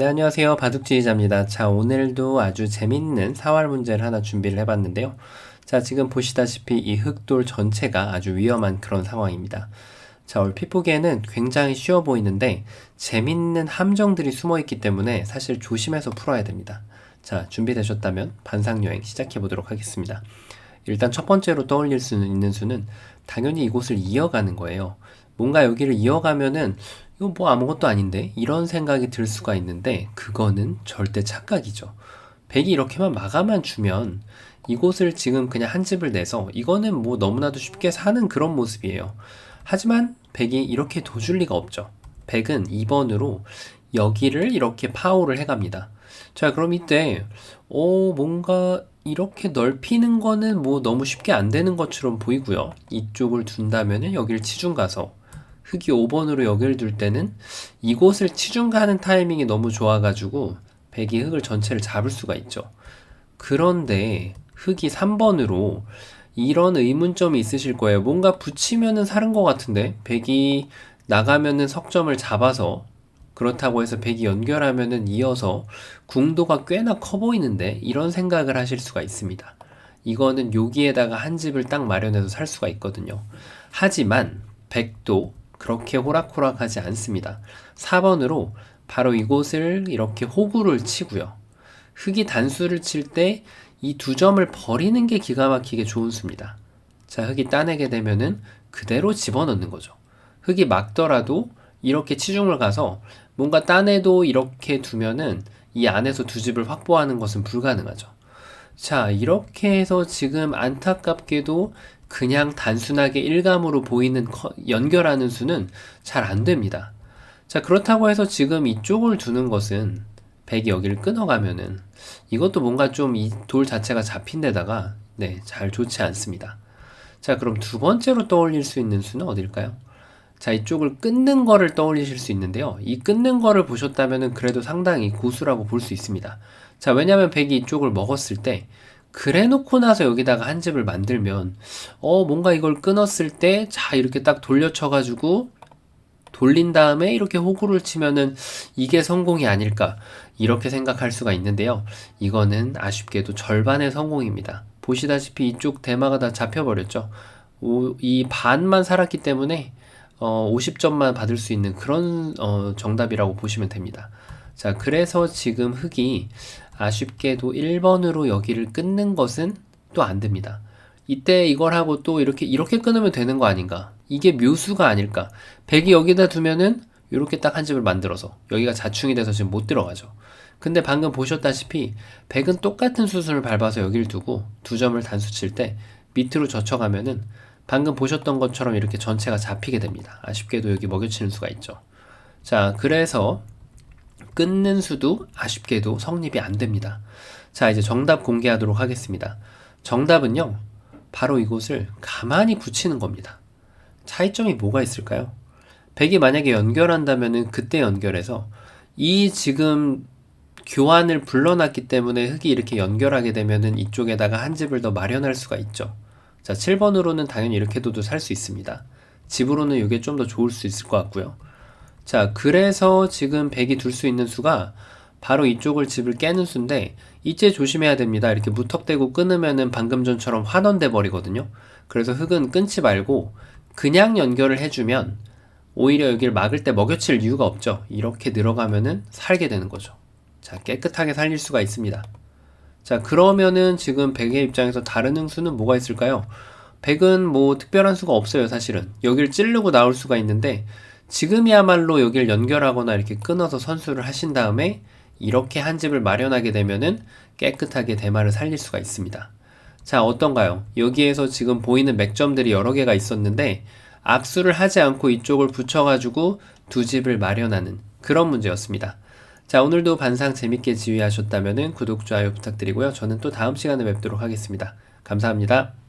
네, 안녕하세요. 바둑지휘자입니다. 자, 오늘도 아주 재밌는 사활 문제를 하나 준비를 해봤는데요. 자, 지금 보시다시피 이 흑돌 전체가 아주 위험한 그런 상황입니다. 자, 얼핏 보기에는 굉장히 쉬워 보이는데 재밌는 함정들이 숨어 있기 때문에 사실 조심해서 풀어야 됩니다. 자, 준비되셨다면 반상여행 시작해 보도록 하겠습니다. 일단 첫 번째로 떠올릴 수 있는 수는 당연히 이곳을 이어가는 거예요. 뭔가 여기를 이어가면은 이거 뭐 아무것도 아닌데 이런 생각이 들 수가 있는데 그거는 절대 착각이죠. 백이 이렇게만 마감만 주면 이곳을 지금 그냥 한 집을 내서 이거는 뭐 너무나도 쉽게 사는 그런 모습이에요. 하지만 백이 이렇게 도줄 리가 없죠. 백은 2번으로 여기를 이렇게 파호를 해갑니다. 자, 그럼 이때 어 뭔가 이렇게 넓히는 거는 뭐 너무 쉽게 안 되는 것처럼 보이고요. 이쪽을 둔다면은 여기를 치중 가서 흙이 5번으로 여기를 둘 때는 이곳을 치중 가는 타이밍이 너무 좋아가지고 백이 흙을 전체를 잡을 수가 있죠. 그런데 흙이 3번으로 이런 의문점이 있으실 거예요. 뭔가 붙이면은 사는 것 같은데 백이 나가면은 석점을 잡아서 그렇다고 해서 백이 연결하면은 이어서 궁도가 꽤나 커 보이는데 이런 생각을 하실 수가 있습니다. 이거는 여기에다가 한 집을 딱 마련해서 살 수가 있거든요. 하지만 백도 그렇게 호락호락하지 않습니다. 4번으로 바로 이곳을 이렇게 호구를 치고요. 흙이 단수를 칠 때 이 두 점을 버리는 게 기가 막히게 좋은 수입니다. 자, 흙이 따내게 되면은 그대로 집어넣는 거죠. 흙이 막더라도 이렇게 치중을 가서 뭔가 따내도 이렇게 두면은 이 안에서 두 집을 확보하는 것은 불가능하죠. 자, 이렇게 해서 지금 안타깝게도 그냥 단순하게 일감으로 보이는 연결하는 수는 잘 안 됩니다. 자, 그렇다고 해서 지금 이쪽을 두는 것은 백이 여기를 끊어가면은 이것도 뭔가 좀 이 돌 자체가 잡힌 데다가 네, 잘 좋지 않습니다. 자, 그럼 두 번째로 떠올릴 수 있는 수는 어딜까요? 자, 이쪽을 끊는 거를 떠올리실 수 있는데요. 이 끊는 거를 보셨다면은 그래도 상당히 고수라고 볼 수 있습니다. 자, 왜냐면 백이 이쪽을 먹었을 때 그래 놓고 나서 여기다가 한 집을 만들면 어 뭔가 이걸 끊었을 때 자 이렇게 딱 돌려쳐 가지고 돌린 다음에 이렇게 호구를 치면은 이게 성공이 아닐까 이렇게 생각할 수가 있는데요. 이거는 아쉽게도 절반의 성공입니다. 보시다시피 이쪽 대마가 다 잡혀버렸죠. 오, 이 반만 살았기 때문에 어, 50점만 받을 수 있는 그런 어, 정답이라고 보시면 됩니다. 자, 그래서 지금 흙이 아쉽게도 1번으로 여기를 끊는 것은 또 안 됩니다. 이때 이걸 하고 또 이렇게 이렇게 끊으면 되는 거 아닌가? 이게 묘수가 아닐까? 100이 여기다 두면은 이렇게 딱 한 집을 만들어서 여기가 자충이 돼서 지금 못 들어가죠. 근데 방금 보셨다시피 100은 똑같은 수순을 밟아서 여기를 두고 두 점을 단수 칠 때 밑으로 젖혀가면은 방금 보셨던 것처럼 이렇게 전체가 잡히게 됩니다. 아쉽게도 여기 먹여치는 수가 있죠. 자, 그래서 끊는 수도 아쉽게도 성립이 안 됩니다. 자, 이제 정답 공개하도록 하겠습니다. 정답은요, 바로 이곳을 가만히 붙이는 겁니다. 차이점이 뭐가 있을까요? 100이 만약에 연결한다면은 그때 연결해서 이 지금 교환을 불러놨기 때문에 흙이 이렇게 연결하게 되면은 이쪽에다가 한 집을 더 마련할 수가 있죠. 자, 7번으로는 당연히 이렇게 둬도 살 수 있습니다. 집으로는 이게 좀 더 좋을 수 있을 것 같고요. 자, 그래서 지금 100이 둘 수 있는 수가 바로 이쪽을 집을 깨는 수인데 이제 조심해야 됩니다. 이렇게 무턱대고 끊으면은 방금 전처럼 환원돼 버리거든요. 그래서 흙은 끊지 말고 그냥 연결을 해주면 오히려 여기를 막을 때 먹여칠 이유가 없죠. 이렇게 들어가면은 살게 되는 거죠. 자, 깨끗하게 살릴 수가 있습니다. 자, 그러면은 지금 100의 입장에서 다른 흥수는 뭐가 있을까요? 100은 뭐 특별한 수가 없어요, 사실은. 여기를 찌르고 나올 수가 있는데 지금이야말로 여기를 연결하거나 이렇게 끊어서 선수를 하신 다음에 이렇게 한 집을 마련하게 되면은 깨끗하게 대마를 살릴 수가 있습니다. 자, 어떤가요? 여기에서 지금 보이는 맥점들이 여러 개가 있었는데 악수를 하지 않고 이쪽을 붙여가지고 두 집을 마련하는 그런 문제였습니다. 자, 오늘도 반상 재밌게 지휘하셨다면 구독, 좋아요 부탁드리고요. 저는 또 다음 시간에 뵙도록 하겠습니다. 감사합니다.